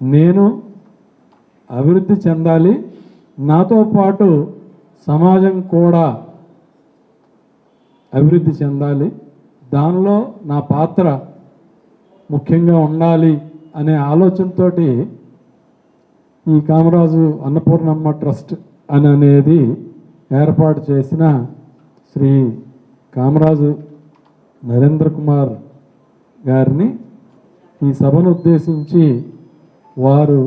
నేను అభివృద్ధి చెందాలి. నాతో పాటు సమాజం కూడా అభివృద్ధి చెందాలి. దానిలో నా పాత్ర ముఖ్యంగా ఉండాలి అనే ఆలోచనతోటి ఈ కామరాజు అన్నపూర్ణమ్మ ట్రస్ట్ అని అనేది ఏర్పాటు చేసిన శ్రీ కామరాజు నరేంద్ర కుమార్ గారిని ఈ సభను ఉద్దేశించి వారు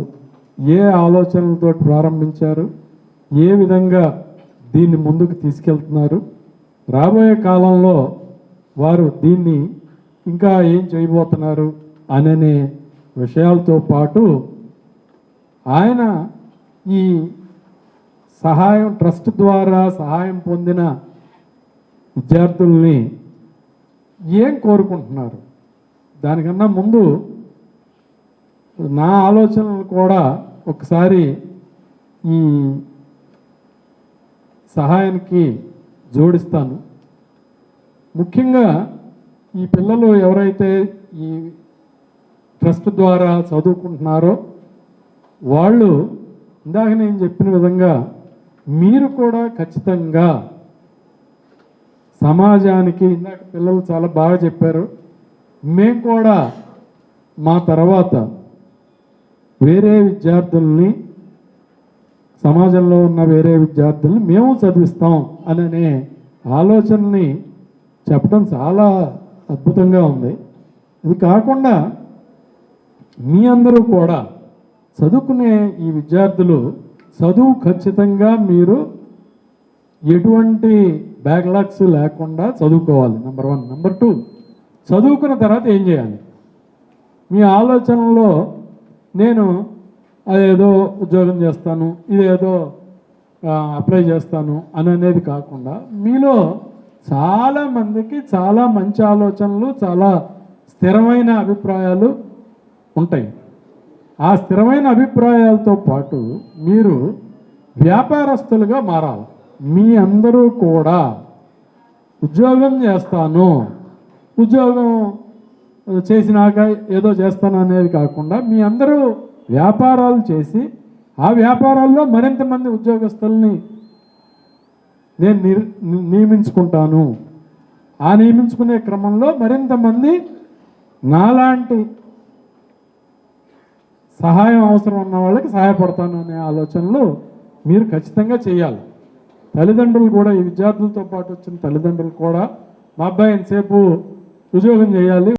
ఏ ఆలోచనలతో ప్రారంభించారు? ఏ విధంగా దీన్ని ముందుకు తీసుకెళ్తున్నారు? రాబోయే కాలంలో వారు దీన్ని ఇంకా ఏం చేయబోతున్నారు అననే విషయాలతో పాటు ఆయన ఈ సహాయం ట్రస్ట్ ద్వారా సహాయం పొందిన విద్యార్థుల్ని ఏం కోరుకుంటున్నారు? దానికన్నా ముందు నా ఆలోచనలు కూడా ఒకసారి ఈ సహాయానికి జోడిస్తాను. ముఖ్యంగా ఈ పిల్లలు ఎవరైతే ఈ ట్రస్ట్ ద్వారా చదువుకుంటున్నారో వాళ్ళు ఇందాక నేను చెప్పిన విధంగా మీరు కూడా ఖచ్చితంగా సమాజానికి ఇందాక పిల్లలు చాలా బాగా చెప్పారు. మేము కూడా మా తర్వాత వేరే విద్యార్థుల్ని సమాజంలో ఉన్న వేరే విద్యార్థుల్ని మేము చదివిస్తాం అననే ఆలోచనని చెప్పడం చాలా అద్భుతంగా ఉంది. ఇది కాకుండా మీ అందరూ కూడా చదువుకునే ఈ విద్యార్థులు చదువు ఖచ్చితంగా మీరు ఎటువంటి బ్యాక్లాగ్స్ లేకుండా చదువుకోవాలి. నెంబర్ వన్ నెంబర్ టూ చదువుకున్న తర్వాత ఏం చేయాలి? మీ ఆలోచనలో నేను అదేదో ఉద్యోగం చేస్తాను ఇదేదో అప్లై చేస్తాను అని అనేది కాకుండా మీలో చాలామందికి చాలా మంచి ఆలోచనలు చాలా స్థిరమైన అభిప్రాయాలు ఉంటాయి. ఆ స్థిరమైన అభిప్రాయాలతో పాటు మీరు వ్యాపారస్తులుగా మారాలి. మీ అందరూ కూడా ఉద్యోగం చేస్తాను ఉద్యోగం చేసినాక ఏదో చేస్తాను అనేది కాకుండా మీ అందరూ వ్యాపారాలు చేసి ఆ వ్యాపారాల్లో మరింత మంది ఉద్యోగస్తుల్ని నేను నియమించుకుంటాను. ఆ నియమించుకునే క్రమంలో మరింత మంది నాలాంటి సహాయం అవసరం ఉన్న వాళ్ళకి సహాయపడతాను అనే ఆలోచనలు మీరు ఖచ్చితంగా చేయాలి. తల్లిదండ్రులు కూడా ఈ విద్యార్థులతో పాటు వచ్చిన తల్లిదండ్రులు కూడా మా అబ్బాయి ఎంతసేపు ఉద్యోగం చేయాలి?